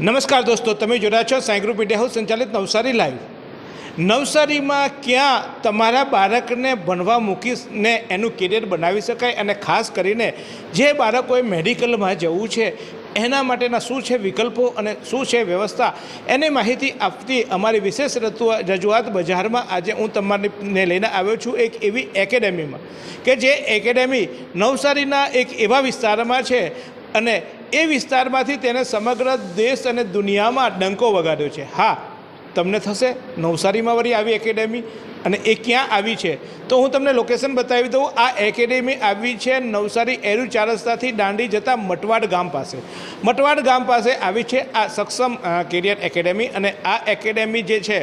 નમસ્કાર દોસ્તો, તમે જોડા છો સાઈ ગ્રુપ મીડિયા હાઉસ સંચાલિત નવસારી લાઈવ. નવસારીમાં ક્યાં તમારા બાળકને ભણવા મૂકીને એનું કેરિયર બનાવી શકાય અને ખાસ કરીને જે બાળકોએ મેડિકલમાં જવું છે, એના માટેના શું છે વિકલ્પો અને શું છે વ્યવસ્થા, એની માહિતી આપતી અમારી વિશેષ રજૂઆ- રજૂઆત બજારમાં આજે હું તમારીને લઈને આવ્યો છું એક એવી એકેડેમીમાં કે જે એકેડેમી નવસારીના એક એવા વિસ્તારમાં છે અને એ વિસ્તારમાંથી તેને સમગ્ર દેશ અને દુનિયામાં ડંકો વગાડ્યો છે. હા, તમને થશે નવસારીમાં વળી આવી એકેડેમી અને એ ક્યાં આવી છે? તો હું તમને લોકેશન બતાવી દઉં. આ એકેડેમી આવી છે નવસારી એરુ ચાર રસ્તાથી દાંડી જતા મટવાડ ગામ પાસે. મટવાડ ગામ પાસે આવી છે આ સક્ષમ કેરિયર એકેડેમી અને આ એકેડેમી જે છે,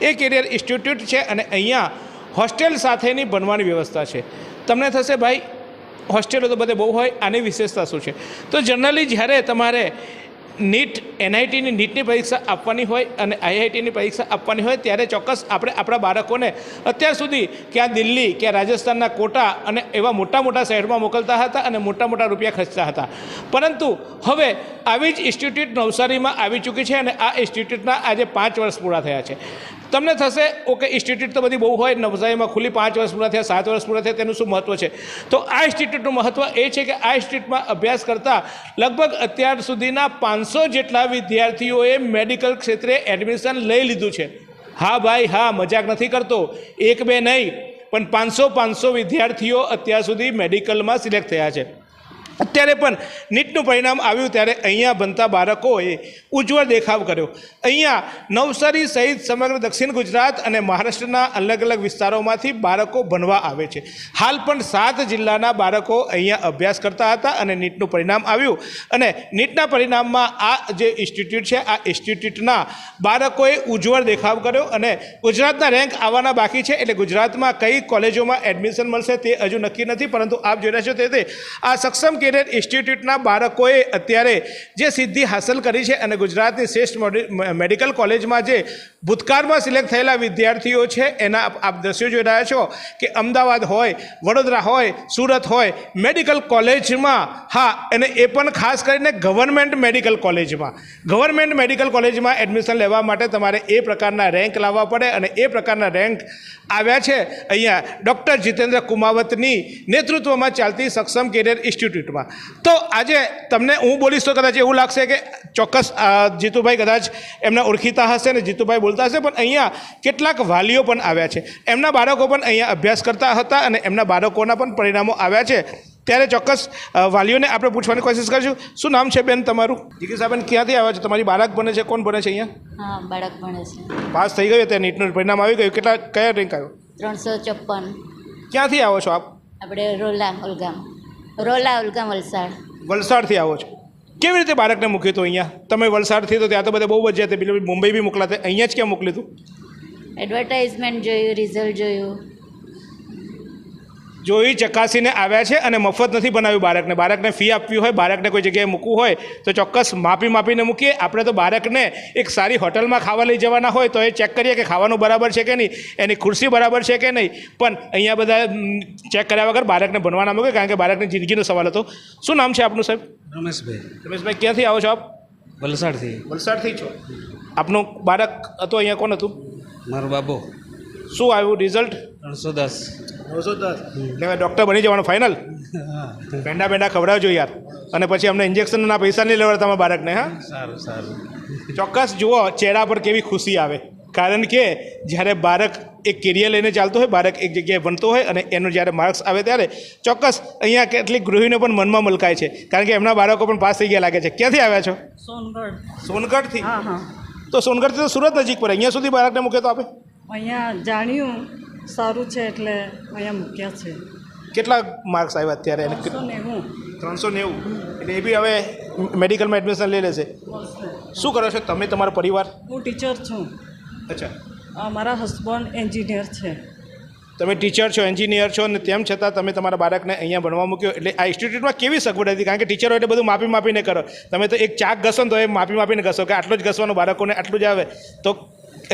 એ કેરિયર ઇન્સ્ટિટ્યૂટ છે અને અહીંયા હોસ્ટેલ સાથેની ભણવાની વ્યવસ્થા છે. તમને થશે ભાઈ હોસ્ટેલો તો બધે બહુ હોય, આની વિશેષતા શું છે? તો જનરલી જ્યારે તમારે નીટ, એનઆઈટીની નીટની પરીક્ષા આપવાની હોય અને આઈઆઈટીની પરીક્ષા આપવાની હોય, ત્યારે ચોક્કસ આપણે આપણા બાળકોને અત્યાર સુધી ક્યાં દિલ્હી, ક્યાં રાજસ્થાનના કોટા અને એવા મોટા મોટા શહેરમાં મોકલતા હતા અને મોટા મોટા રૂપિયા ખર્ચતા હતા. પરંતુ હવે આવી જ ઇન્સ્ટિટ્યૂટ નવસારીમાં આવી ચૂકી છે અને આ ઇન્સ્ટિટ્યૂટના આજે પાંચ વર્ષ પૂરા થયા છે. તમને થશે, ઓકે ઇન્સ્ટિટ્યૂટ તો બધી બહુ હોય, નવસારીમાં ખુલ્લી પાંચ વર્ષ પૂરા થયા, સાત વર્ષ પૂરા થયા, તેનું શું મહત્ત્વ છે? તો આ ઇન્સ્ટિટ્યૂટનું મહત્ત્વ એ છે કે આ ઇન્સ્ટિટ્યૂટમાં અભ્યાસ કરતા લગભગ અત્યાર સુધીના પાંચસો જેટલા વિદ્યાર્થીઓએ મેડિકલ ક્ષેત્રે એડમિશન લઈ લીધું છે. હા ભાઈ, હા, મજાક નથી કરતો, એક બે નહીં, પણ પાંચસો પાંચસો વિદ્યાર્થીઓ અત્યાર સુધી મેડિકલમાં સિલેક્ટ થયા છે. અત્યારે પણ નીટનું પરિણામ આવ્યું ત્યારે અહીંયા બનતા બાળકોએ ઉજ્જવળ દેખાવ કર્યો. અહીંયા નવસારી સહિત સમગ્ર દક્ષિણ ગુજરાત અને મહારાષ્ટ્રના અલગ અલગ વિસ્તારોમાંથી બાળકો ભણવા આવે છે. હાલ પણ સાત જિલ્લાના બાળકો અહીંયા અભ્યાસ કરતા હતા અને નીટનું પરિણામ આવ્યું. અને નીટના પરિણામમાં આ જે ઇન્સ્ટિટ્યૂટ છે, આ ઇન્સ્ટિટ્યૂટના બાળકોએ ઉજ્જવળ દેખાવ કર્યો અને ગુજરાતના રેન્ક આવવાના બાકી છે એટલે ગુજરાતમાં કઈ કોલેજોમાં એડમિશન મળશે તે હજુ નક્કી નથી, પરંતુ આપ જોઈ રહ્યા છો તે આ સક્ષમ કેરિયર ઇન્સ્ટિટ્યૂટના બાળકોએ અત્યારે જે સિદ્ધિ હાંસલ કરી છે અને ગુજરાતની શ્રેષ્ઠ મેડિકલ કોલેજમાં જે ભૂતકાળમાં સિલેક્ટ થયેલા વિદ્યાર્થીઓ છે, એના આપ- દ્રશ્યો જોઈ રહ્યા છો કે અમદાવાદ હોય, વડોદરા હોય, સુરત હોય, મેડિકલ કોલેજમાં, હા, અને એ પણ ખાસ કરીને ગવર્મેન્ટ મેડિકલ કોલેજમાં. ગવર્મેન્ટ મેડિકલ કોલેજમાં એડમિશન લેવા માટે તમારે એ પ્રકારના રેન્ક લાવવા પડે અને એ પ્રકારના રેન્ક આવ્યા છે. અહીંયા ડૉક્ટર જીતેન્દ્ર કુમાવતની નેતૃત્વમાં ચાલતી સક્ષમ કેરિયર ઇન્સ્ટિટ્યૂટમાં તો આજે તમને હું બોલીશ તો કદાચ એવું લાગશે કે ચોક્કસ જીતુભાઈ કદાચ એમના ઓળખીતા હશે ને જીતુભાઈ બોલતા હશે પણ અહીંયા કેટલાક વાલીઓ પણ આવ્યા છે. એમના બાળકો પણ અહીંયા અભ્યાસ કરતા હતા અને એમના બાળકોના પણ પરિણામો આવ્યા છે. ત્યારે ચોક્કસ વાલીઓને આપણે પૂછવાની કોશિશ કરીશું. શું નામ છે બેન તમારું? જિગીસાબેન ક્યાંથી આવ્યા છે? તમારી બાળક બને છે? કોણ બને છે અહીંયા? હા બાળક ભણે છે. પાસ થઈ ગયું ત્યાં નીટનું પરિણામ આવી ગયું. કેટલા કયા રેન્ક આવ્યો? ત્રણસો ચોપન ક્યાંથી આવો છો આપ? આપણે રોલા ઉલગામ. રોલા ઉલગામ વલસાડ. વલસાડથી આવો છો. કેવી રીતે બાળકને મૂક્યું હતું અહીંયા? તમે વલસાડથી તો ત્યાં તો બધા બહુ વજ્યા હતા પેલું મુંબઈ બી મોકલાતા અહીંયા જ ક્યાં મોકલ્યું હતું એડવર્ટાઇઝમેન્ટ જોયું રિઝલ્ટ જોયું. જોઈ ચકાસીને આવ્યા છે અને મફત નથી બનાવ્યું બાળકને. બાળકને ફી આપવી હોય બાળકને કોઈ જગ્યાએ મૂકવું હોય તો ચોક્કસ માપી માપીને મૂકીએ. આપણે તો બાળકને એક સારી હોટલમાં ખાવા લઈ જવાના હોય તો એ ચેક કરીએ કે ખાવાનું બરાબર છે કે નહીં. એની ખુરશી બરાબર છે કે નહીં. પણ અહીંયા બધા ચેક કર્યા વગર બાળકને ભણવાના મૂકે કારણ કે બાળકની જિંદગીનો સવાલ હતો. શું નામ છે આપનું સાહેબ? રમેશભાઈ. રમેશભાઈ ક્યાંથી આવો છો આપ? વલસાડથી. વલસાડથી છો. આપનું બાળક હતું અહીંયા કોણ હતું? મારો બાબો. શું આવ્યું રિઝલ્ટ ત્રણસો દસ નવસો દસ એટલે હવે ડૉક્ટર બની જવાનું ફાઇનલ પેંડા પેંડા ખવડાવજો યાર. અને પછી અમને ઇન્જેક્શનના પૈસા નહીં લેવડતા તમારા બાળકને હા? સારું સારું. ચોક્કસ જુઓ ચહેરા પર કેવી ખુશી આવે. કારણ કે જ્યારે બાળક એક કેરિયર લઈને ચાલતો હોય બાળક એક જગ્યાએ ભણતો હોય અને એનું જ્યારે માર્ક્સ આવે ત્યારે ચોક્કસ અહીંયા કેટલીક ગૃહિણીઓ પણ મનમાં મલકાય છે. કારણ કે એમના બાળકો પણ પાસ થઈ ગયા લાગે છે. ક્યાંથી આવ્યા છો? સોનગઢ. સોનગઢથી? હા હા. તો સોનગઢથી તો સુરત નજીક પડે. અહીંયા સુધી બાળકને મૂકે તો આપે? અહીંયા જાણ્યું સારું છે એટલે અહીંયા મૂક્યા છે. કેટલા માર્ક્સ આવ્યા અત્યારે એને ત્રણસો નેવું. ત્રણસો નેવું. એટલે એ બી હવે મેડિકલમાં એડમિશન લઈ લેશે. શું કરો છો તમે તમારો પરિવાર? હું ટીચર છું. અચ્છા. આ મારા હસબન્ડ એન્જિનિયર છે. તમે ટીચર છો એન્જિનિયર છો અને તેમ છતાં તમે તમારા બાળકને અહીંયા ભણવા મૂક્યો. એટલે આ ઇન્સ્ટિટ્યૂટમાં કેવી સગવડ હતી? કારણ કે ટીચરો એટલે બધું માપી માપીને કરો. તમે તો એક ચાક ઘસો ને તો એ માપી માપીને ઘસો કે આટલું જ ઘસવાનું બાળકોને આટલું જ આવે. તો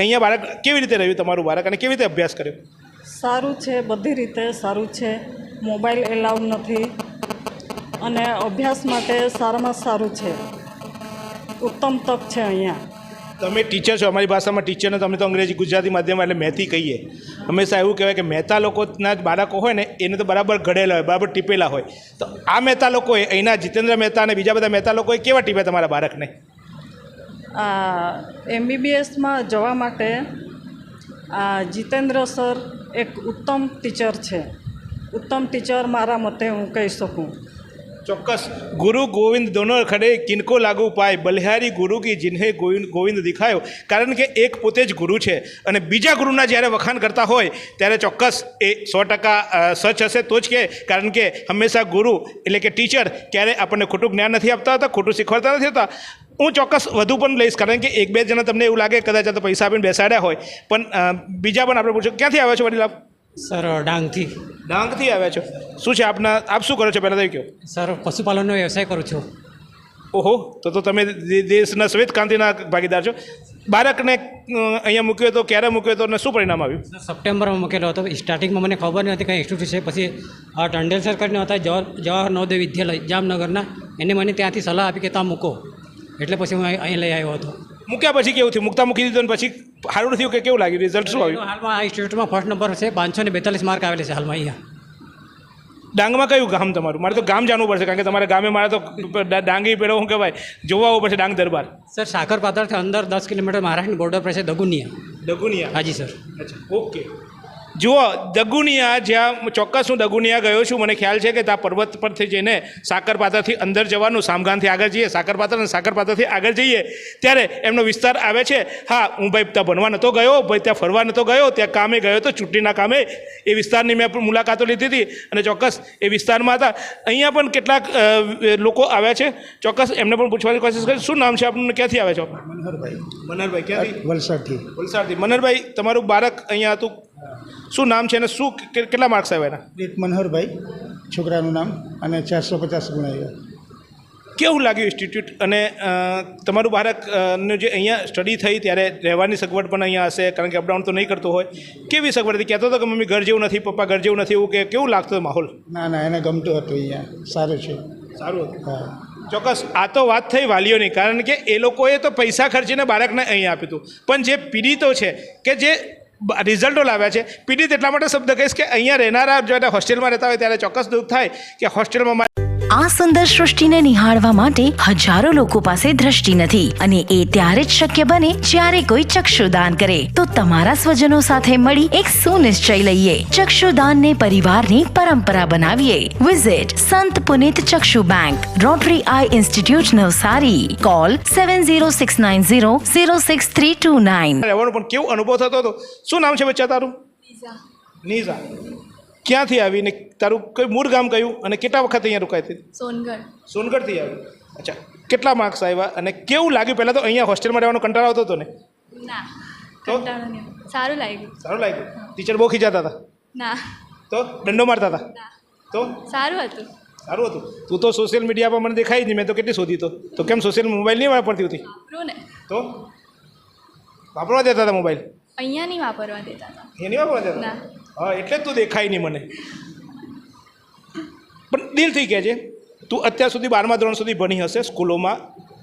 અહીંયા બાળક કેવી રીતે રહ્યું તમારું બાળક અને કેવી રીતે અભ્યાસ કર્યો? સારું છે બધી રીતે સારું છે. મોબાઈલ એલાઉડ નથી. અને અભ્યાસ માટે સારામાં સારું છે. ઉત્તમ તક છે અહીંયા. તમે ટીચર છો અમારી ભાષામાં ટીચરને તમે તો અંગ્રેજી ગુજરાતી માધ્યમ એટલે મહેતી કહીએ. હંમેશા એવું કહેવાય કે મહેતા લોકોના જ બાળકો હોય ને એને તો બરાબર ઘડેલા હોય બરાબર ટીપેલા હોય. તો આ મહેતા લોકોએ અહીંના જીતેન્દ્ર મહેતા અને બીજા બધા મહેતા લોકોએ કેવા ટીપ્યા તમારા બાળકને? એમબીબીએસમાં જવા માટે આ જીતેન્દ્ર સર એક ઉત્તમ ટીચર છે. ઉત્તમ ટીચર મારા મતે હું કહી શકું. ચોક્કસ. ગુરુ ગોવિંદ દોનો ખડે કિનકો લાગુ પાય. બલિહારી ગુરુ કી જિન્હે ગોવિંદ ગોવિંદ દેખાયો. કારણ કે એક પોતે જ ગુરુ છે. અને બીજા ગુરુના જ્યારે વખાણ કરતા હોય, ત્યારે ચોક્કસ એ સો ટકા સચ હશે તો જ કે. કારણ કે હંમેશા ગુરુ એટલે કે ટીચર ક્યારે આપણને ખોટું જ્ઞાન નથી આપતા હતા, ખોટું શીખવાડતા નથી હોતા. હું ચોક્કસ વધુ પણ લઈશ કારણ કે એક બે જણા તમને એવું લાગે કદાચ તો પૈસા આપીને બેસાડ્યા હોય. પણ બીજા પણ આપણે પૂછો ક્યાંથી આવ્યા છો વડીલ આપ સર ડાંગથી. ડાંગથી આવ્યા છો. શું છે આપના આપ શું કરો છો? પહેલાં તો કહો. સર પશુપાલનનો વ્યવસાય કરું છું. ઓહો તો તો તમે દેશના શ્વેત ક્રાંતિના ભાગીદાર છો. બાળકને અહીંયા મૂક્યો તો ક્યારે મૂક્યો તો અને શું પરિણામ આવ્યું? સપ્ટેમ્બરમાં મૂકેલો હતો. સ્ટાર્ટિંગમાં મને ખબર નહોતી હતી કંઈ ઇન્સ્ટિટ્યૂટ છે. પછી ટંડેલ સર કરીને હતા જવાહર જવાહર નવોદય વિદ્યાલય જામનગરના. એને મને ત્યાંથી સલાહ આપી કે ત્યાં મૂકો. એટલે પછી હું અહીં લઈ આવ્યો હતો. મૂક્યા પછી કેવું થયું? મૂકતા મૂકી દીધું અને પછી સારું થયું કે કેવું લાગ્યું? રિઝલ્ટ શું આવ્યું? હાલમાં આ ઇન્સ્ટિટ્યૂટમાં ફર્સ્ટ નંબર છે પાંચસો ને બેતાલીસ માર્ક આવેલા છે હાલમાં અહીંયા. ડાંગમાં કયું ગામ તમારું? મારે તો ગામ જાણવું પડશે કારણ કે તમારા ગામે મારે તો ડાંગી પેલો શું કહેવાય? જોવા આવવું પડશે ડાંગ દરબાર. સર સાકર પાદરથી અંદર દસ કિલોમીટર મહારાષ્ટ્રની બોર્ડર પર છે દગુનિયા. દગુનિયા. હાજી સર. અચ્છા ઓકે. જુઓ દગુનિયા જ્યાં ચોક્કસ હું દગુનિયા ગયો છું મને ખ્યાલ છે કે ત્યાં પર્વત પરથી જઈને સાકરપાતાથી અંદર જવાનું સામગાનથી આગળ જઈએ સાકરપાતા અને સાકરપાતાથી આગળ જઈએ ત્યારે એમનો વિસ્તાર આવે છે હા હું ભાઈ ત્યાં ભણવા નહોતો ગયો ભાઈ ત્યાં ફરવા નહોતો ગયો ત્યાં કામે ગયો તો ચૂંટણીના કામે એ વિસ્તારની મેં પણ મુલાકાતો લીધી હતી અને ચોક્કસ એ વિસ્તારમાં હતા. અહીંયા પણ કેટલાક લોકો આવ્યા છે. ચોક્કસ એમને પણ પૂછવાની કોશિશ કરી શું નામ છે આપણને ક્યાંથી આવે છો? મનહરભાઈ. મનહરભાઈ ક્યાંથી? વલસાડથી. વલસાડથી. મનહરભાઈ તમારું બાળક અહીંયા હતું? શું નામ છે અને શું કેટલા માર્ક્સ આવ્યા એના? પ્રીત મનોહરભાઈ છોકરાનું નામ અને ચારસો પચાસ ગુણ આવ્યા. કેવું લાગ્યું ઇન્સ્ટિટ્યૂટ અને તમારું બાળકનું જે અહીંયા સ્ટડી થઈ ત્યારે રહેવાની સગવડ પણ અહીંયા હશે કારણ કે અપડાઉન તો નહીં કરતો હોય. કેવી સગવડ હતી? કહેતો હતો કે મમ્મી ઘર જેવું નથી પપ્પા ઘર જેવું નથી એવું કે કેવું લાગતું માહોલ? ના ના એને ગમતું હતું અહીંયા. સારું છે. સારું હતું. હા. ચોક્કસ આ તો વાત થઈ વાલીઓની કારણ કે એ લોકોએ તો પૈસા ખર્ચીને બાળકને અહીં આપ્યું હતું. પણ જે પીડિતો છે કે જે રિઝલ્ટો લાવ્યા છે. પીડિત એટલા માટે શબ્દ કહીશ કે અહીંયા રહેનારા જ્યારે હોસ્ટેલમાં રહેતા હોય ત્યારે ચોક્કસ દુઃખ થાય કે હોસ્ટેલમાં મારે આ સુંદર સૃષ્ટિને નિહાળવા માટે હજારો લોકો પાસે દ્રષ્ટિ નથી અને એ ત્યારે જ શક્ય બને જ્યારે કોઈ ચક્ષુદાન કરે. તો તમારા સ્વજનો સાથે મળી એક સુનિશ્ચય લઈએ. ચક્ષુદાનને પરિવારની પરંપરા બનાવીએ. Visit Sant Punit Chakshu bank Rotary eye institute Navsari. Call seven zero six nine zero zero six three two nine રહેવાનો પણ કેવો અનુભવ થતો હતો? શું નામ છે બચ્ચા તારું? નીઝા. ક્યાંથી આવીને તારું કયું મૂળ ગામ કયું અને કેટલા વખત અહીંયા રોકાઈ હતી? સોનગઢ. સોનગઢથી આવી. અચ્છા કેટલા માર્ક્સ આવ્યા અને કેવું લાગ્યું? પહેલાં તો અહીંયા હોસ્ટેલમાં રહેવાનો કંટાળો આવતો હતો ને? ના તો? સારું લાગ્યું. સારું લાગ્યું. ટીચર બહુ ખીજાતા હતા? ના. તો? દંડો મારતા હતા? તો? સારું હતું. સારું હતું. તું તો સોશિયલ મીડિયા પર મને દેખાય જ નહીં. મેં તો કેટલી શોધી તો. તો કેમ સોશિયલ મોબાઈલ નહીં વાપરતી હતી? ને. તો? વાપરવા દેતા હતા મોબાઈલ અહીંયા નહીં વાપરવા દેતા હતા. એ નહીં વાપરવા દેતા હા એટલે જ તું દેખાય નહીં મને. પણ દિલથી કહેજે તું અત્યાર સુધી બારમા ધોરણ સુધી ભણી હશે સ્કૂલોમાં.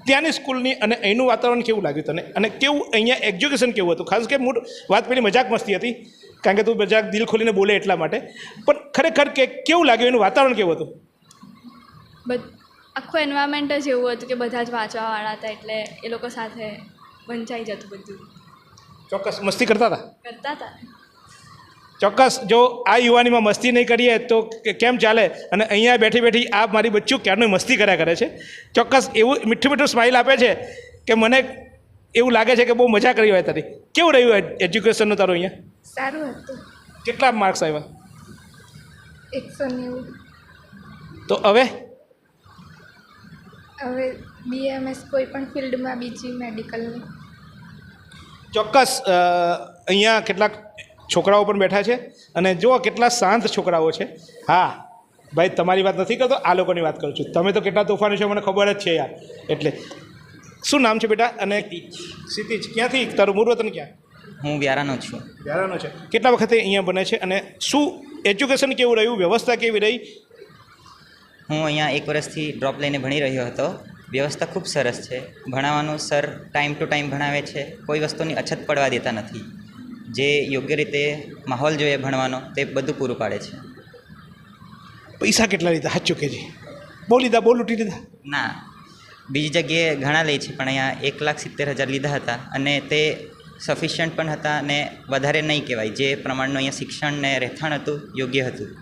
ત્યાંની સ્કૂલની અને અહીંનું વાતાવરણ કેવું લાગ્યું તને? અને કેવું અહીંયા એજ્યુકેશન કેવું હતું? ખાસ કે મૂળ વાત પેલી મજાક મસ્તી હતી. કારણ કે તું મજાક દિલ ખોલીને બોલે એટલા માટે. પણ ખરેખર કે કેવું લાગ્યું? એનું વાતાવરણ કેવું હતું? આખું એન્વાયરમેન્ટ જ એવું હતું કે બધા જ વાંચવાવાળા હતા એટલે એ લોકો સાથે વંચાઈ જતું બધું. ચોક્કસ. મસ્તી કરતા હતા? કરતા હતા. ચોક્કસ જો આ યુવાનીમાં મસ્તી નહીં કરીએ તો કેમ ચાલે? અને અહીંયા બેઠી બેઠી આ મારી બચ્ચું ક્યારનું મસ્તી કર્યા કરે છે? ચોક્કસ એવું મીઠું મીઠું સ્માઇલ આપે છે કે મને એવું લાગે છે કે બહુ મજા કરી હોય તારી. કેવું રહ્યું હોય એજ્યુકેશનનું તારું અહીંયા? સારું હતું. કેટલા માર્ક્સ આવ્યા? એકસો નેવું. તો હવે? હવે બીએમએસ કોઈ પણ ફિલ્ડમાં બીજી મેડિકલની ચોક્કસ અહીંયા કેટલાક છોકરાઓ પણ બેઠા છે અને જુઓ કેટલા શાંત છોકરાઓ છે. હા ભાઈ તમારી વાત નથી કરતો આ લોકોની વાત કરું છું. તમે તો કેટલા તોફાની છો મને ખબર જ છે યાર. એટલે શું નામ છે બેટા? અને ક્ષિતિજ ક્યાંથી? તારું મૂળ વતન ક્યાં? હું વ્યારાનો છું. વ્યારાનો છે. કેટલા વખતે અહીંયા બને છે અને શું એજ્યુકેશન કેવું રહ્યું? વ્યવસ્થા કેવી રહી? હું અહીંયા એક વર્ષથી ડ્રોપ લઈને ભણી રહ્યો હતો. વ્યવસ્થા ખૂબ સરસ છે. ભણાવવાનું સર ટાઈમ ટુ ટાઈમ ભણાવે છે. કોઈ વસ્તુની અછત પડવા દેતા નથી. જે યોગ્ય રીતે માહોલ જોઈએ ભણવાનો તે બધું પૂરું પાડે છે. પૈસા કેટલા લીધા? સાચું કે જી બહુ લીધા? બહુ લૂંટી લીધા? ના. બીજી જગ્યાએ ઘણા લે છે પણ અહીંયા એક લાખ સિત્તેર હજાર લીધા હતા અને તે સફિશિયન્ટ પણ હતા અને વધારે નહીં કહેવાય. જે પ્રમાણનું અહીંયા શિક્ષણ ને રહેઠાણ હતું યોગ્ય હતું.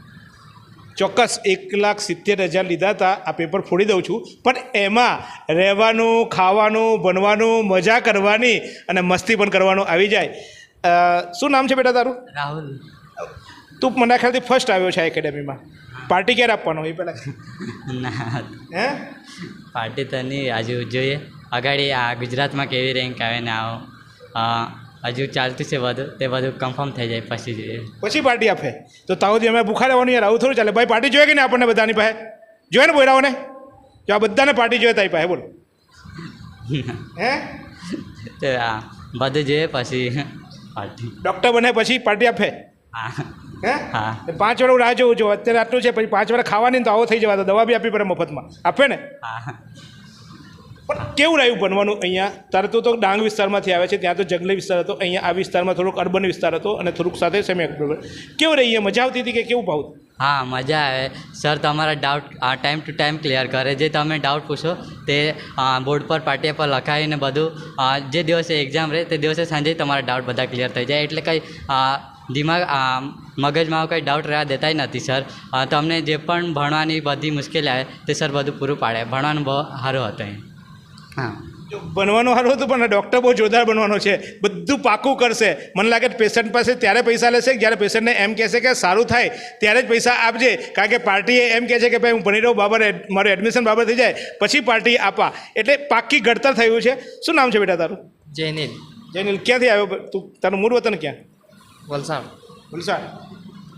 ચોક્કસ એક લાખ સિત્તેર હજાર લીધા હતા. આ પેપર ફોડી દઉં છું. પણ એમાં રહેવાનું ખાવાનું ભણવાનું મજા કરવાની અને મસ્તી પણ કરવાનું આવી જાય. શું નામ છે બેટા તારું? રાહુલ. તું મને ખ્યાલથી ફર્સ્ટ આવ્યો છે આ એકેડેમીમાં પાર્ટી ક્યારે આપવાનો એ પહેલાં હે? પાર્ટી તો નહીં હજુ જોઈએ. અગાડી આ ગુજરાતમાં કેવી રેન્ક આવે ને આવો. હજુ ચાલતું છે બધું તે બધું કન્ફર્મ થઈ જાય પછી જોઈએ. પછી પાર્ટી આપે. તો તાવથી અમે ભૂખા રહેવાનું યાર આવું થોડું ચાલે. ભાઈ પાર્ટી જોઈએ કે નહીં આપણને બધાની પાસે? જોઈએ ને બોયરાઓને? જો આ બધાને પાર્ટી જોઈએ તારી પાસે બોલો. હે? બધું જોઈએ પછી. ડૉક્ટર બને પછી પાર્ટી આપે. હે. હા. પાંચ વડે રાહ જોઉં છું અત્યારે આટલું છે પછી પાંચ વડે ખાવાની તો આવો થઈ જવા તો દવા બી આપી પડે મફતમાં. આપે ને? પણ કેવું રહ્યું ભણવાનું અહીંયા? તારે તો ડાંગ વિસ્તારમાંથી આવે છે ત્યાં તો જંગલી વિસ્તાર હતો અહીંયા આ વિસ્તારમાં થોડુંક અર્બન વિસ્તાર હતો અને થોડુંક સાથે સેમી કેવું રહી અહીંયા? મજા આવતી હતી કે કેવું ભાવ? હા, મજા આવે. સર તમારા doubt time to time clear કરે. જે તમે ડાઉટ પૂછો, તે બોર્ડ પર, પાટિયા પર લખાવીને બધું જે દિવસે એક્ઝામ રહે, તે દિવસે સાંજે તમારા ડાઉટ બધા ક્લિયર થઈ જાય. એટલે કંઈ દિમાગ મગજમાં કંઈ ડાઉટ રહેવા દેતાય નથી સર તમને જે પણ ભણવાની બધી મુશ્કેલી આવે, તે સર બધું પૂરું પાડે. ભણવાનું બહુ સારું હતું હા. ભણવાનું સારું હતું પણ ડૉક્ટર બહુ જોરદાર બનવાનો છે. બધું પાકું કરશે. મને લાગે પેશન્ટ પાસે ત્યારે પૈસા લેશે જ્યારે પેશન્ટને એમ કહેશે કે સારું થાય ત્યારે જ પૈસા આપજે. કારણ કે પાર્ટીએ એમ કહે છે કે ભાઈ હું ભણી રહ્યો બાબર મારું એડમિશન બાબર થઈ જાય પછી પાર્ટી આપા. એટલે પાકી ઘડતર થયું છે. શું નામ છે બેટા તારું? જયનીલ. જૈનિલ ક્યાંથી આવ્યો? તું તારું મૂળ વતન ક્યાં? વલસાડ. વલસાડ.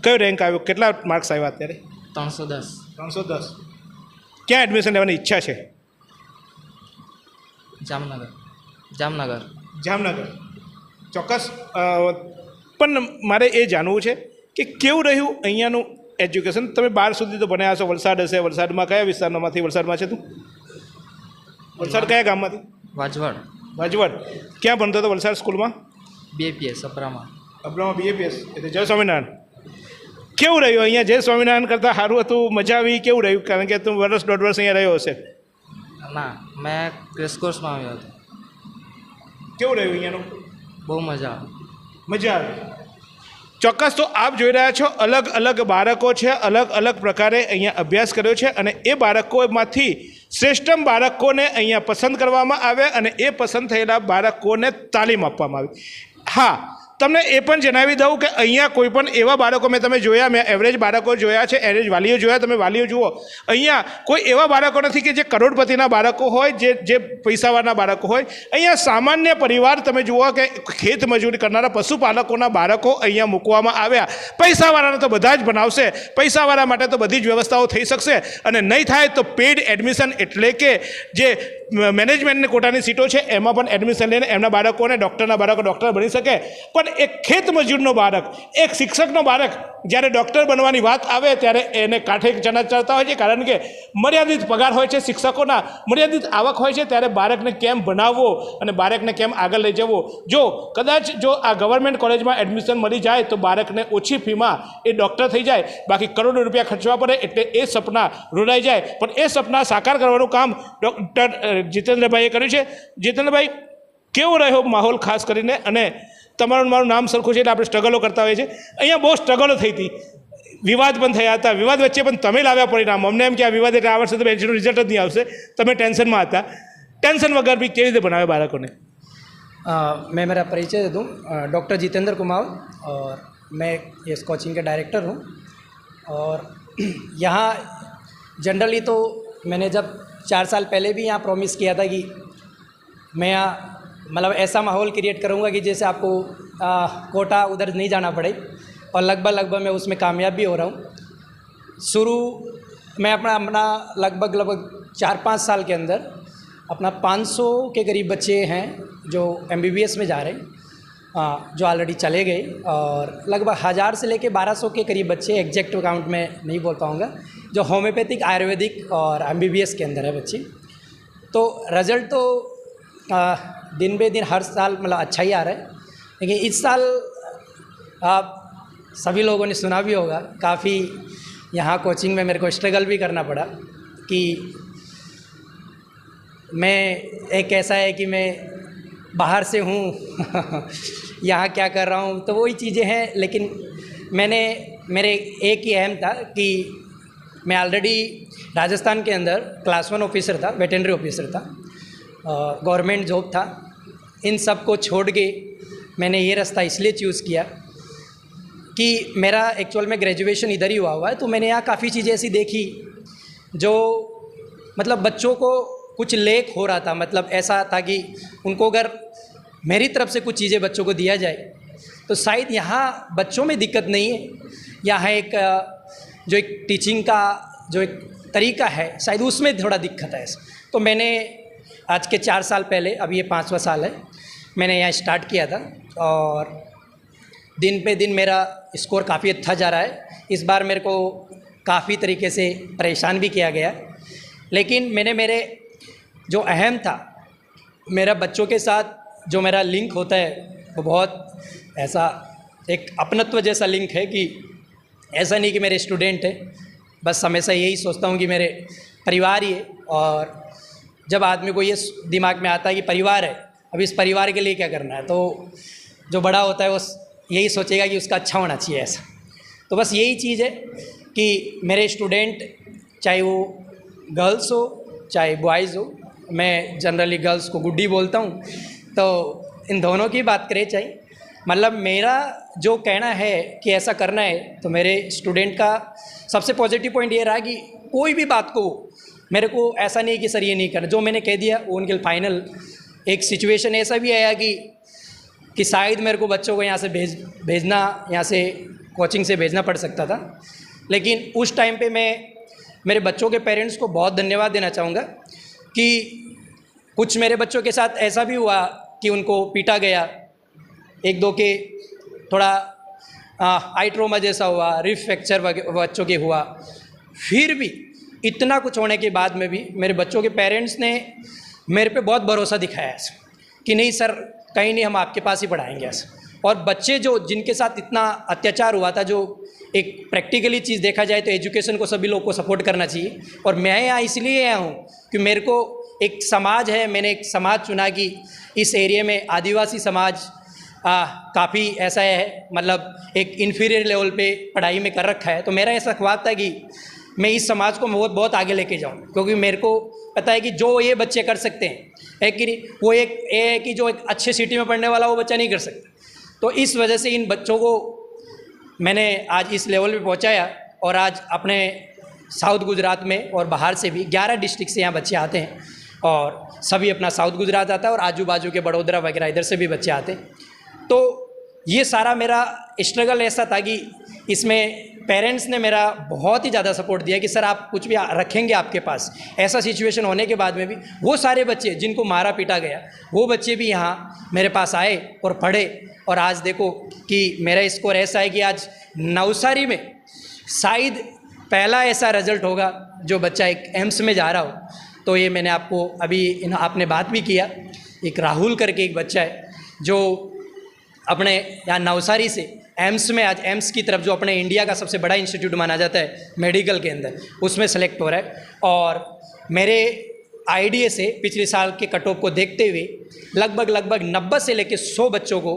કયો રેન્ક આવ્યો? કેટલા માર્ક્સ આવ્યા અત્યારે? ત્રણસો દસ. ત્રણસો દસ. ક્યાં એડમિશન લેવાની ઈચ્છા છે? જામનગર. જામનગર. જામનગર. ચોક્કસ પણ મારે એ જાણવું છે કે કેવું રહ્યું અહીંયાનું એજ્યુકેશન? તમે બાર સુધી તો ભણ્યા હશો વલસાડ હશે વલસાડમાં કયા વિસ્તારમાંથી વલસાડમાં છે તું? વલસાડ કયા ગામમાંથી? વાજવાડ. વાજવાડ. ક્યાં ભણતો હતો વલસાડ સ્કૂલમાં? બીએપીએસ સપરામાં અબરામાં બીએપીએસ. એટલે જય સ્વામિનારાયણ. કેવું રહ્યું અહીંયા? જય સ્વામિનારાયણ કરતાં સારું હતું મજા આવી? કેવું રહ્યું? કારણ કે તું વર્ષ દોઢ વર્ષ અહીંયા રહ્યો હશે. ના મેં ક્રેશ કોર્સમાં આવ્યો હતો. કેવું રહ્યું અહીંયાનું? બહુ મજા આવે. મજા આવે. ચોક્કસ તો આપ જોઈ રહ્યા છો અલગ અલગ બાળકો છે અલગ અલગ પ્રકારે અહીંયા અભ્યાસ કર્યો છે અને એ બાળકોમાંથી શ્રેષ્ઠમ બાળકોને અહીંયા પસંદ કરવામાં આવે અને એ પસંદ થયેલા બાળકોને તાલીમ આપવામાં આવી. હા તમને એ પણ જણાવી દઉં કે અહીંયા કોઈ પણ એવા બાળકો, મેં તમે જોયા, મેં એવરેજ બાળકો જોયા છે એવરેજ વાલીઓ જોયા, તમે વાલીઓ જુઓ. અહીંયા કોઈ એવા બાળકો નથી કે જે કરોડપતિના બાળકો હોય, જે જે પૈસાવાળા બાળકો હોય. અહીંયા સામાન્ય પરિવાર તમે જુઓ કે ખેત મજૂરી કરનારા પશુપાલકોના બાળકો અહીંયા મૂકવામાં આવ્યા. પૈસાવાળાને તો બધા જ બનાવશે પૈસાવાળા માટે તો બધી જ વ્યવસ્થાઓ થઈ શકશે. અને નહીં થાય તો પેડ એડમિશન એટલે કે જે મેનેજમેન્ટની કોટાની સીટો છે, એમાં પણ એડમિશન લઈને એમના બાળકોને ડૉક્ટરના બાળકો ડૉક્ટર બની શકે. પણ એક ખેત મજૂરનો બાળક, એક શિક્ષકનો બાળક, જ્યારે ડૉક્ટર બનવાની વાત આવે ત્યારે એને કાંઠે ચણા ચડતા હોય છે, કારણ કે મર્યાદિત પગાર હોય છે શિક્ષકોના, મર્યાદિત આવક હોય છે ત્યારે બાળકને કેમ ભણાવવો અને બાળકને કેમ આગળ લઈ જવો? જો કદાચ જો આ ગવર્મેન્ટ કોલેજમાં એડમિશન મળી જાય તો બાળકને ઓછી ફીમાં એ ડૉક્ટર થઈ જાય, બાકી કરોડો રૂપિયા ખર્ચવા પડે એટલે એ સપના રોડાઈ જાય. પણ એ સપના સાકાર કરવાનું કામ ડૉક્ટર જીતેન્દ્રભાઈએ કર્યું છે. જીતેન્દ્રભાઈ, કેવો રહ્યો માહોલ ખાસ કરીને અને તમારું ને મારું નામ સરખું છે એટલે આપણે સ્ટ્રગલો કરતા હોઈએ છીએ અહીંયા બહુ સ્ટ્રગલો થઈ હતી વિવાદ પણ થયા હતા વિવાદ વચ્ચે પણ તમે લાવ્યા પરિણામ અમને એમ કે આ વિવાદ એટલે આ વર્ષે તો બેન્ચનું રિઝલ્ટ જ નહીં આવશે તમે ટેન્શનમાં હતા ટેન્શન વગર બી કેવી રીતે બનાવે બાળકોને अ, मैं मेरा परिचय दे दूँ डॉक्टर जितेंद्र कुमार और मैं इस कोचिंग के डायरेक्टर हूँ और यहाँ जनरली तो मैंने जब चार साल पहले भी यहाँ प्रॉमिस किया था कि मैं यहाँ मतलब ऐसा माहौल क्रिएट करूँगा कि जैसे आपको अ, कोटा उधर नहीं जाना पड़े और लगभग लगभग मैं उसमें कामयाब भी हो रहा हूँ। शुरू मैं अपना अपना लगभग लगभग चार पाँच साल के अंदर अपना 500 के करीब बच्चे हैं जो एमबीबीएस में जा रहे हैं आ, जो ऑलरेडी चले गए और लगभग हज़ार से लेके 1200 के करीब बच्चे एग्जैक्ट अकाउंट में नहीं बोल पाऊँगा जो होम्योपैथिक आयुर्वेदिक और एमबीबीएस के अंदर है बच्चे। तो रिज़ल्ट तो आ, दिन बे दिन हर साल मतलब अच्छा ही आ रहा है। लेकिन इस साल आप सभी लोगों ने सुना भी होगा, काफ़ी यहाँ कोचिंग में मेरे को स्ट्रगल भी करना पड़ा कि मैं एक ऐसा है कि मैं बाहर से हूँ, यहाँ क्या कर रहा हूँ तो वही चीज़ें हैं। लेकिन मैंने, मेरे एक ही अहम था कि मैं ऑलरेडी राजस्थान के अंदर क्लास वन ऑफिसर था वेटनरी ऑफिसर था गवर्नमेंट जॉब था। इन सबको छोड़ के मैंने ये रास्ता इसलिए चूज़ किया कि मेरा एक्चुअल में ग्रेजुएशन इधर ही हुआ हुआ है तो मैंने यहाँ काफ़ी चीज़ें ऐसी देखी जो मतलब बच्चों को कुछ लेक हो रहा था मतलब ऐसा था कि उनको अगर मेरी तरफ़ से कुछ चीज़ें बच्चों को दिया जाए तो शायद यहाँ बच्चों में दिक्कत नहीं है। यहाँ एक, जो एक टीचिंग का, जो एक तरीका है, शायद उसमें थोड़ा दिक्कत है। तो मैंने आज के चार साल पहले अभी ये पाँचवा साल है, मैंने यहाँ स्टार्ट किया था और दिन पे दिन मेरा स्कोर काफ़ी अच्छा जा रहा है। इस बार मेरे को काफ़ी तरीके से परेशान भी किया गया। लेकिन मैंने मेरे जो अहम था, मेरा बच्चों के साथ जो मेरा लिंक होता है, वो बहुत ऐसा एक अपनत्व जैसा लिंक है कि ऐसा नहीं कि मेरे स्टूडेंट हैं। बस हमेशा यही सोचता हूँ कि मेरे परिवार ही है और जब आदमी को ये दिमाग में आता है कि परिवार है, अब इस परिवार के लिए क्या करना है? तो जो बड़ा होता है वो यही सोचेगा कि उसका अच्छा होना चाहिए ऐसा। तो बस यही चीज़ है कि मेरे स्टूडेंट, चाहे वो गर्ल्स हो, चाहे बॉयज़ हो, मैं जनरली गर्ल्स को गुड्डी बोलता हूँ तो इन दोनों की बात करें चाहे मतलब मेरा जो कहना है कि ऐसा करना है तो मेरे स्टूडेंट का सबसे पॉजिटिव पॉइंट ये रहा कि कोई भी बात को मेरे को ऐसा नहीं है कि सर ये नहीं करना। जो मैंने कह दिया, वो उनके फाइनल एक सिचुएशन ऐसा भी आया कि कि शायद मेरे को बच्चों को यहाँ से भेज, भेजना, यहाँ से कोचिंग से भेजना पड़ सकता था। लेकिन उस टाइम पे मैं, मेरे बच्चों के पेरेंट्स को बहुत धन्यवाद देना चाहूँगा कि कुछ मेरे बच्चों के साथ ऐसा भी हुआ कि उनको पीटा गया। एक दो के थोड़ा आई जैसा हुआ रिफ फ्रैक्चर बच्चों के हुआ। फिर भी इतना कुछ होने के बाद में भी मेरे बच्चों के पेरेंट्स ने मेरे पे बहुत भरोसा दिखाया है, कि नहीं सर, कहीं नहीं हम आपके पास ही पढ़ाएँगे ऐसा। और बच्चे जो, जिनके साथ इतना अत्याचार हुआ था, जो एक प्रैक्टिकली चीज़ देखा जाए तो एजुकेशन को सभी लोग को सपोर्ट करना चाहिए। और मैं यहाँ इसलिए आया हूँ, कि मेरे को एक समाज है, मैंने एक समाज चुना कि इस एरिया में आदिवासी समाज काफ़ी ऐसा है मतलब एक इन्फीरियर लेवल पे पढ़ाई में कर रखा है। तो मेरा ऐसा ख्वाब था कि मैं इस समाज को बहुत बहुत आगे लेके जाऊँ, क्योंकि मेरे को पता है कि जो ये बच्चे कर सकते हैं, है कि वो एक, ये है कि जो एक अच्छे सिटी में पढ़ने वाला वो बच्चा नहीं कर सकता। तो इस वजह से इन बच्चों को मैंने आज इस लेवल पे पहुँचाया, और आज अपने साउथ गुजरात में और बाहर से भी 11 डिस्ट्रिक्ट से यहाँ बच्चे आते हैं, और सभी अपना साउथ गुजरात आता है, और आजू बाजू के बड़ोदरा वगैरह इधर से भी बच्चे आते हैं। तो ये सारा मेरा स्ट्रगल ऐसा था कि इसमें पेरेंट्स ने मेरा बहुत ही ज़्यादा सपोर्ट दिया कि, सर, आप कुछ भी रखेंगे आपके पास। ऐसा सिचुएशन होने के बाद में भी वो सारे बच्चे जिनको मारा पीटा गया, वो बच्चे भी यहाँ मेरे पास आए और पढ़े। और आज देखो कि मेरा स्कोर ऐसा है कि आज नवसारी में शायद पहला ऐसा रिज़ल्ट होगा जो बच्चा एक एम्स में जा रहा हो। तो ये मैंने आपको अभी आपने बात भी किया। एक राहुल करके एक बच्चा है, जो अपने यहाँ नवसारी से एम्स में, आज एम्स की तरफ़ जो अपने इंडिया का सबसे बड़ा इंस्टीट्यूट माना जाता है, मेडिकल के अंदर, उसमें सेलेक्ट हो रहा है। और मेरे आईडीए से पिछले साल के कट ऑफ़ को देखते हुए लगभग लगभग नब्बे से लेकर सौ बच्चों को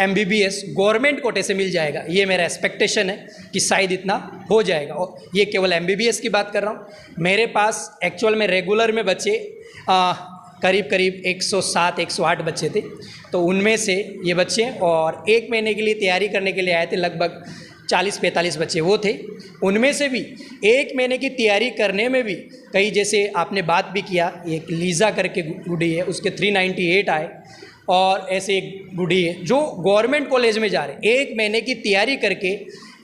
एमबीबीएस गवर्नमेंट कोटे से मिल जाएगा। ये मेरा एक्सपेक्टेशन है कि शायद इतना हो जाएगा। और ये केवल एमबीबीएस की बात कर रहा हूँ। मेरे पास एक्चुअल में रेगुलर में बच्चे करीब करीब 107 108 बच्चे थे। तो उनमें से ये बच्चे और एक महीने के लिए तैयारी करने के लिए आए थे, लगभग 40-45 बच्चे वो थे। उनमें से भी एक महीने की तैयारी करने में भी कई, जैसे आपने बात भी किया, एक लीज़ा करके गुडी है, उसके 398 आए और ऐसे एक गुडी है, जो गवर्नमेंट कॉलेज में जा रहे एक महीने की तैयारी करके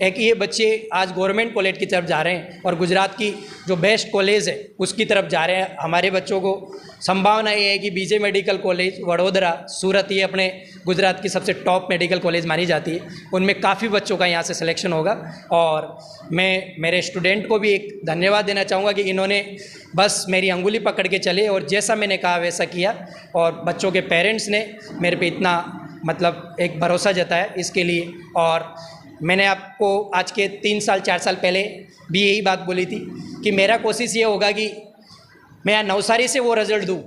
है कि ये बच्चे आज गवर्नमेंट कॉलेज की तरफ़ जा रहे हैं और गुजरात की जो बेस्ट कॉलेज है, उसकी तरफ़ जा रहे हैं। हमारे बच्चों को संभावना ये है कि BJ medical college Vadodara, Surat, ये अपने गुजरात की सबसे टॉप मेडिकल कॉलेज मानी जाती है। उनमें काफ़ी बच्चों का यहाँ से सिलेक्शन होगा और मैं, मेरे स्टूडेंट को भी एक धन्यवाद देना चाहूँगा कि इन्होंने बस मेरी अंगुली पकड़ के चले और जैसा मैंने कहा, वैसा किया और बच्चों के पेरेंट्स ने मेरे पे इतना मतलब एक भरोसा जताया इसके लिए और मैंने आपको आज के तीन साल, चार साल पहले भी यही बात बोली थी कि मेरा कोशिश ये होगा कि मैं नवसारी से वो रिज़ल्ट दूँ,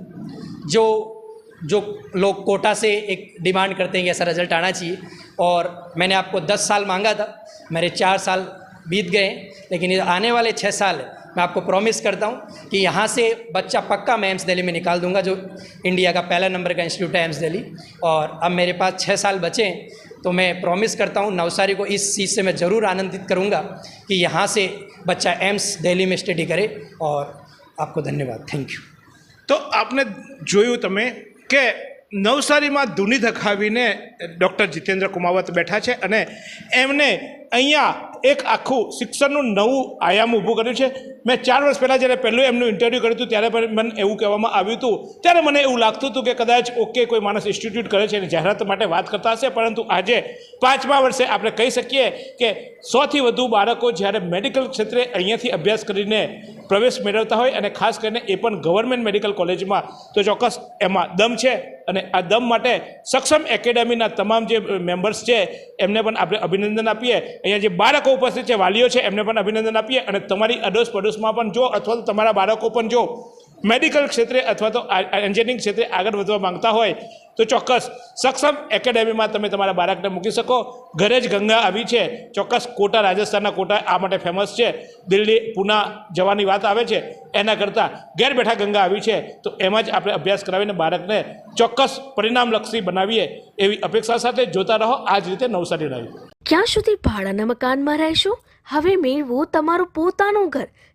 जो जो लोग कोटा से एक डिमांड करते हैं कि ऐसा रिज़ल्ट आना चाहिए। और मैंने आपको दस साल मांगा था, मेरे चार साल बीत गए लेकिन आने वाले छः साल मैं आपको प्रॉमिस करता हूँ कि यहाँ से बच्चा पक्का मैं एम्स दिल्ली में निकाल दूँगा, जो इंडिया का पहला नंबर का इंस्टीट्यूट है एम्स दिल्ली। और अब मेरे पास छः साल बचे हैं तो मैं प्रॉमिस करता हूँ नवसारी को इस चीज़ से मैं ज़रूर आनंदित करूँगा कि यहाँ से बच्चा एम्स दिल्ली में स्टडी करे और आपको धन्यवाद थैंक यू તો આપને જોયું તમે કે નવસારીમાં ધૂની ધખાવીને ડૉક્ટર જીતેન્દ્ર કુમાવત બેઠા છે અને એમને અહીંયા એક આખું શિક્ષણનું નવું આયામ ઊભું કર્યું છે. મેં ચાર વર્ષ પહેલાં જ્યારે પહેલું એમનું ઇન્ટરવ્યૂ કર્યું હતું, ત્યારે પણ મને એવું કહેવામાં આવ્યું હતું. ત્યારે મને એવું લાગતું હતું કે કદાચ ઓકે કોઈ માણસ ઇન્સ્ટિટ્યૂટ કરે છે અને જાહેરાત માટે વાત કરતા હશે, પરંતુ આજે પાંચમા વર્ષે આપણે કહી શકીએ કે સોથી વધુ બાળકો જ્યારે મેડિકલ ક્ષેત્રે અહીંયાથી અભ્યાસ કરીને પ્રવેશ મેળવતા હોય અને ખાસ કરીને એ પણ ગવર્મેન્ટ મેડિકલ કોલેજમાં તો ચોક્કસ એમાં દમ છે અને આ દમ માટે સક્ષમ એકેડેમીના તમામ જે મેમ્બર્સ છે, એમને પણ આપણે અભિનંદન આપીએ. અહીંયા જે બાળકો ઉપસ્થિત છે, વાલીઓ છે, એમને પણ અભિનંદન આપીએ અને તમારી અડોશ પડોશમાં પણ જો અથવા તો તમારા બાળકો પણ જો મેડિકલ ક્ષેત્રે અથવા તો એન્જિનિયરિંગ ક્ષેત્રે આગળ વધવા માંગતા હોય તો ચોક્કસ સક્ષમ એકેડેમીમાં તમે તમારા બાળકને મૂકી શકો. ઘરે જ ગંગા આવી છે. ચોક્કસ કોટા રાજસ્થાનના કોટા આ માટે ફેમસ છે. દિલ્હી, પૂના જવાની વાત આવે છે. એના કરતાં ઘેર બેઠા ગંગા આવી છે. તો એમાં જ આપણે અભ્યાસ કરાવીને બાળકને ચોક્કસ પરિણામલક્ષી બનાવીએ એવી અપેક્ષા સાથે જોતા રહો. આ જ રીતે નવસારી રહ્યું ક્યાં સુધી ભાડાના મકાનમાં રહેશો? હવે મેળવો તમારું પોતાનું ઘર.